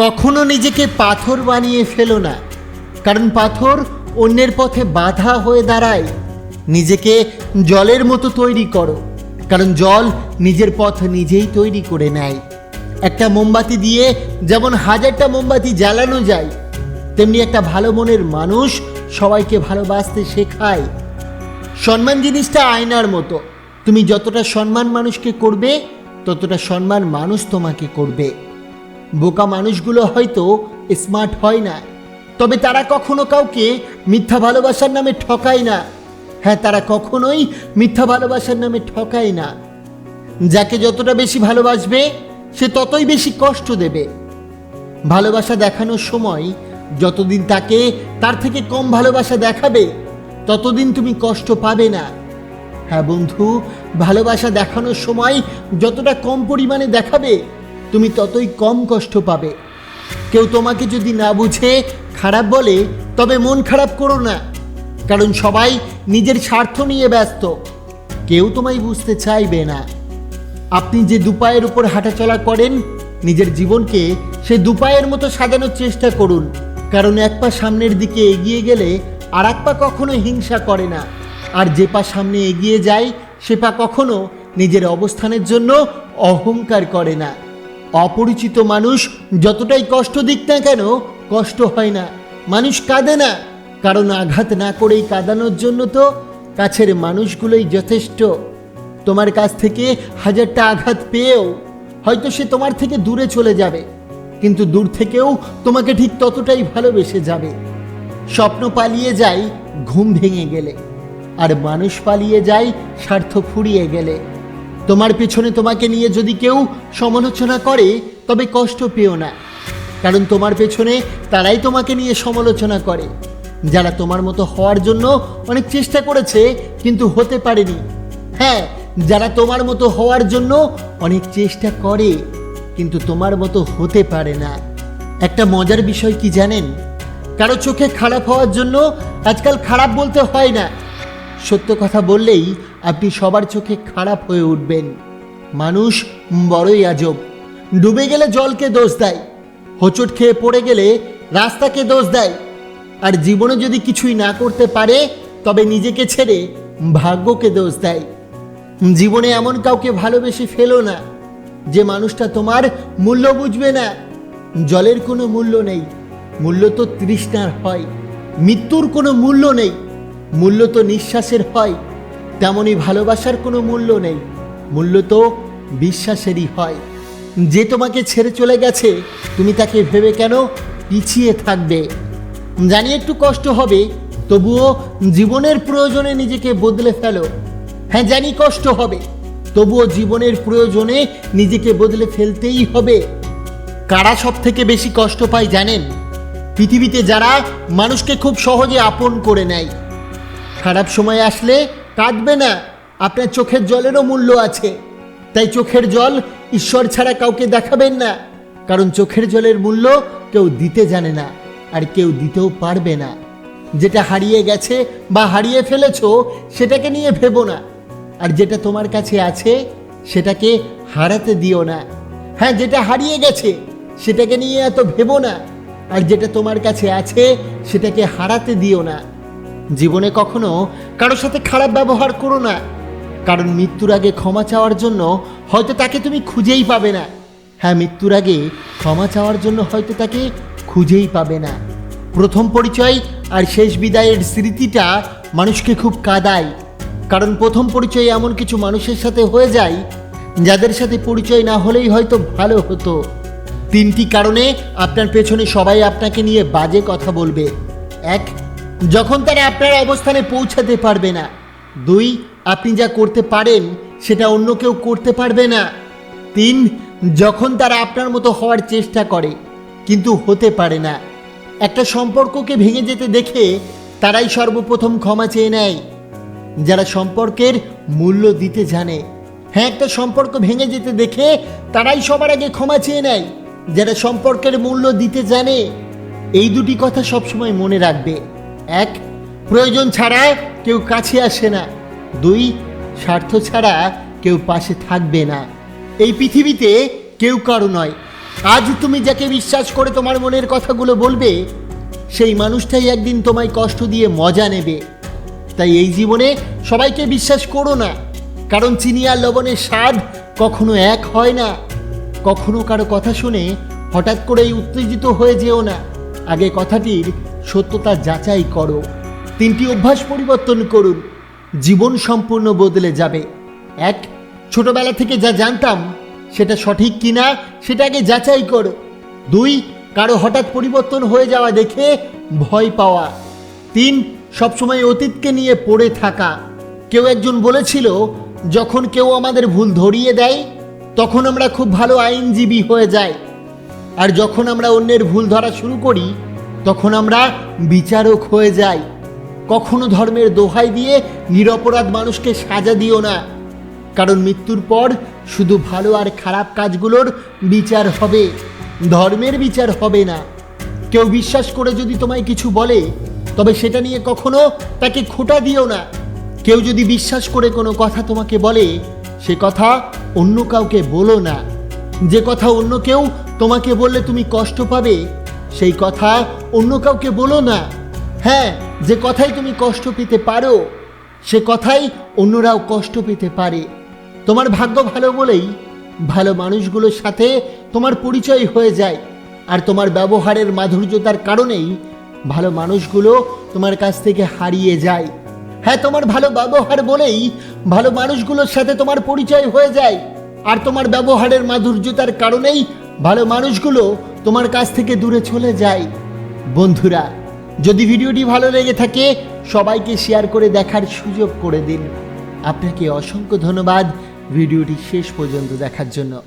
কখনো নিজেকে পাথর বানিয়ে ফেলো না। কারণ পাথর অন্যের পথে বাধা হয়ে দাঁড়ায়। নিজেকে জলের মতো তৈরি করো। কারণ জল নিজের পথ নিজেই তৈরি করে নেয়। একটা মোমবাতি দিয়ে যেমন হাজারটা মোমবাতি জ্বালানো যায়, তেমনি একটা ভালো মনের মানুষ সবাইকে ভালোবাসতে শেখায়। সম্মান জিনিসটা আয়নার মতো। তুমি যতটা সম্মান মানুষকে করবে, ততটা সম্মান মানুষ তোমাকে করবে। বোকা মানুষগুলো হয়তো স্মার্ট হয় না। তবে তারা কখনো কাউকে মিথ্যা ভালোবাসার নামে ঠকায় না। হ্যাঁ তারা কখনোই মিথ্যা ভালোবাসার নামে ঠকায় না। যাকে যতটা বেশি ভালোবাসবে, সে ততই বেশি কষ্ট দেবে। ভালোবাসা দেখানোর সময় যতদিন তাকে তার থেকে কম ভালোবাসা দেখাবে, ততদিন তুমি কষ্ট পাবে না। হ্যাঁ বন্ধু, ভালোবাসা দেখানোর সময় যতটা কম পরিমাণে দেখাবে তুমি ততই কম কষ্ট পাবে। কেউ তোমাকে যদি না বুঝে, খারাপ বলে, তবে মন খারাপ করো না। কারণ সবাই নিজের স্বার্থ নিয়ে ব্যস্ত। কেউ তোমায় বুঝতে চাইবে না। আপনি যে দুপায়ের উপর হাঁটাচলা করেন, নিজের জীবনকে সে দুপায়ের মতো সাজানোর চেষ্টা করুন। কারণ এক পা সামনের দিকে এগিয়ে গেলে আর এক পা কখনো হিংসা করে না। আর যে পা সামনে এগিয়ে যায়, সে পা কখনো নিজের অবস্থানের জন্য অহংকার করে না। অপরিচিত মানুষ যতটাই কষ্ট দিক না কেন, কষ্ট হয় না। মানুষ কাঁদে না। কারণ আঘাত না করেই কাঁদানোর জন্য তো কাছের মানুষগুলোই যথেষ্ট। তোমার কাছ থেকে হাজারটা আঘাত পেয়েও হয়তো সে তোমার থেকে দূরে চলে যাবে, কিন্তু দূর থেকেও তোমাকে ঠিক ততটাই ভালোবেসে যাবে। স্বপ্ন পালিয়ে যায়, ঘুম ভেঙে গেলে। আর মানুষ পালিয়ে যায়, স্বার্থ ফুরিয়ে গেলে। তোমার পেছনে তোমাকে নিয়ে যদি কেউ সমালোচনা করে, তবে কষ্ট পেও না। কারণ তোমার পেছনে তারাই তোমাকে নিয়ে সমালোচনা করে। যারা তোমার মতো হওয়ার জন্য অনেক চেষ্টা করেছে, কিন্তু হতে পারেনি। হ্যাঁ যারা তোমার মতো হওয়ার জন্য অনেক চেষ্টা করে, কিন্তু তোমার মতো হতে পারে না। একটা মজার বিষয় কি জানেন? কারও চোখে খারাপ হওয়ার জন্য আজকাল খারাপ বলতে হয় না। সত্য কথা বললেই আপনি সবার চোখে খারাপ হয়ে উঠবেন। মানুষ বড়ই আজব। ডুবে গেলে জলকে দোষ দেয়। হোঁচট খেয়ে পড়ে গেলে রাস্তাকে দোষ দেয়। আর জীবনে যদি কিছুই না করতে পারে, তবে নিজেকে ছেড়ে ভাগ্যকে দোষ দেয়। জীবনে এমন কাউকে ভালোবেসে ফেলো না, যে মানুষটা তোমার মূল্য বুঝবে না। জলের কোনো মূল্য নেই। মূল্য তো তৃষ্ণার হয়। মৃত্যুর কোনো মূল্য নেই। মূল্য তো নিঃশ্বাসের হয়। তেমনই ভালোবাসার কোনো মূল্য নেই। মূল্য তো বিশ্বাসেরই হয়। যে তোমাকে ছেড়ে চলে গেছে, তুমি তাকে ভেবে কেন পিছিয়ে থাকবে? জানি একটু কষ্ট হবে, তবুও জীবনের প্রয়োজনে নিজেকে বদলে ফেলো। হ্যাঁ জানি কষ্ট হবে, তবুও জীবনের প্রয়োজনে নিজেকে বদলে ফেলতেই হবে। কারা সব থেকে বেশি কষ্ট পায় জানেন? পৃথিবীতে যারা মানুষকে খুব সহজে আপন করে নেয়। খারাপ সময় আসলে কাঁদবে না। আপনার চোখের জলেরও মূল্য আছে। তাই চোখের জল ঈশ্বর ছাড়া কাউকে দেখাবেন না। কারণ চোখের জলের মূল্য কেউ দিতে জানে না, আর কেউ দিতেও পারবে না। যেটা হারিয়ে গেছে বা হারিয়ে ফেলেছো, সেটাকে নিয়ে ভেবো না। আর যেটা তোমার কাছে আছে, সেটাকে হারাতে দিও না। হ্যাঁ যেটা হারিয়ে গেছে, সেটাকে নিয়ে এত ভেবো না। আর যেটা তোমার কাছে আছে, সেটাকে হারাতে দিও না। জীবনে কখনো কারোর সাথে খারাপ ব্যবহার করো না। কারণ মৃত্যুর আগে ক্ষমা চাওয়ার জন্য হয়তো তাকে তুমি খুঁজেই পাবে না। হ্যাঁ মৃত্যুর আগে ক্ষমা চাওয়ার জন্য হয়তো তাকে খুঁজেই পাবে না। প্রথম পরিচয় আর শেষ বিদায়ের স্মৃতিটা মানুষকে খুব কাদায়। কারণ প্রথম পরিচয় এমন কিছু মানুষের সাথে হয়ে যায়, যাদের সাথে পরিচয় না হলেই হয়তো ভালো হতো। তিনটি কারণে আপনার পেছনে সবাই আপনাকে নিয়ে বাজে কথা বলবে। এক যখন তারা আপনার অবস্থানে পৌঁছাতে পারবে না। দুই, আপনি যা করতে পারেন, সেটা অন্য কেউ করতে পারবে না। তিন, যখন তারা আপনার মতো হওয়ার চেষ্টা করে, কিন্তু হতে পারে না। একটা সম্পর্ককে ভেঙে যেতে দেখে তারাই সর্বপ্রথম ক্ষমা চেয়ে নেয়। যারা সম্পর্কের মূল্য দিতে জানে হ্যাঁ একটা সম্পর্ক ভেঙে যেতে দেখে তারাই সবার আগে ক্ষমা চেয়ে নেয়। যারা সম্পর্কের মূল্য দিতে জানে, এই দুটি কথা সবসময় মনে রাখবে। এক, প্রয়োজন ছাড়া কেউ কাছে আসে না। দুই, স্বার্থ ছাড়া কেউ পাশে থাকবে না। এই পৃথিবীতে কেউ কারও নয়। আজ তুমি যাকে বিশ্বাস করে তোমার মনের কথাগুলো বলবে, সেই মানুষটাই একদিন তোমায় কষ্ট দিয়ে মজা নেবে। তাই এই জীবনে সবাইকে বিশ্বাস করো না, কারণ চিনি আর লবণের স্বাদ কখনো এক হয় না। কখনো কারও কথা শুনে হঠাৎ করেই উত্তেজিত হয়ে যেও না। আগে কথাটির সত্যতা যাচাই করো। তিনটি অভ্যাস পরিবর্তন করুন। জীবন সম্পূর্ণ বদলে যাবে। এক, ছোটবেলা থেকে যা জানতাম, সেটা সঠিক কিনা সেটা আগে যাচাই করো। দুই, কারও হঠাৎ পরিবর্তন হয়ে যাওয়া দেখে ভয় পাওয়া। তিন, সবসময় অতীতকে নিয়ে পড়ে থাকা। কেউ একজন বলেছিল, যখন কেউ আমাদের ভুল ধরিয়ে দেয়, তখন আমরা খুব ভালো আইনজীবী হয়ে যাই। আর যখন আমরা অন্যের ভুল ধরা শুরু করি তখন আমরা বিচারক হয়ে যাই। কখনো ধর্মের দোহাই দিয়ে নিরপরাধ মানুষকে সাজা দিও না। কারণ মৃত্যুর পর শুধু ভালো আর খারাপ কাজগুলোর বিচার হবে, ধর্মের বিচার হবে না। কেউ বিশ্বাস করে যদি তোমায় কিছু বলে, তবে সেটা নিয়ে কখনো তাকে খোটা দিও না। কেউ যদি বিশ্বাস করে কোনো কথা তোমাকে বলে, সে কথা অন্য কাউকে বলো না। যে কথা অন্য কেউ তোমাকে বললে তুমি কষ্ট পাবে সেই কথা অন্য কাউকে বলো না। হ্যাঁ যে কথাই তুমি কষ্ট পেতে পারো, সে কথাই অন্যরাও কষ্ট পেতে পারে। তোমার ভাগ্য ভালো বলেই ভালো মানুষগুলোর সাথে তোমার পরিচয় হয়ে যায়, আর তোমার ব্যবহারের মাধুর্যতার কারণেই ভালো মানুষগুলো তোমার কাছ থেকে হারিয়ে যায়। হ্যাঁ তোমার ভালো ব্যবহার বলেই ভালো মানুষগুলোর সাথে তোমার পরিচয় হয়ে যায়, আর তোমার ব্যবহারের মাধুর্যতার কারণেই ভালো মানুষগুলো তোমার কাছ থেকে দূরে চলে যাই। বন্ধুরা, যদি ভিডিওটি ভালো লেগে থাকে, সবাইকে শেয়ার করে দেখার সুযোগ করে দিন। আপনাকে অসংখ্য ধন্যবাদ ভিডিওটি শেষ পর্যন্ত দেখার জন্য।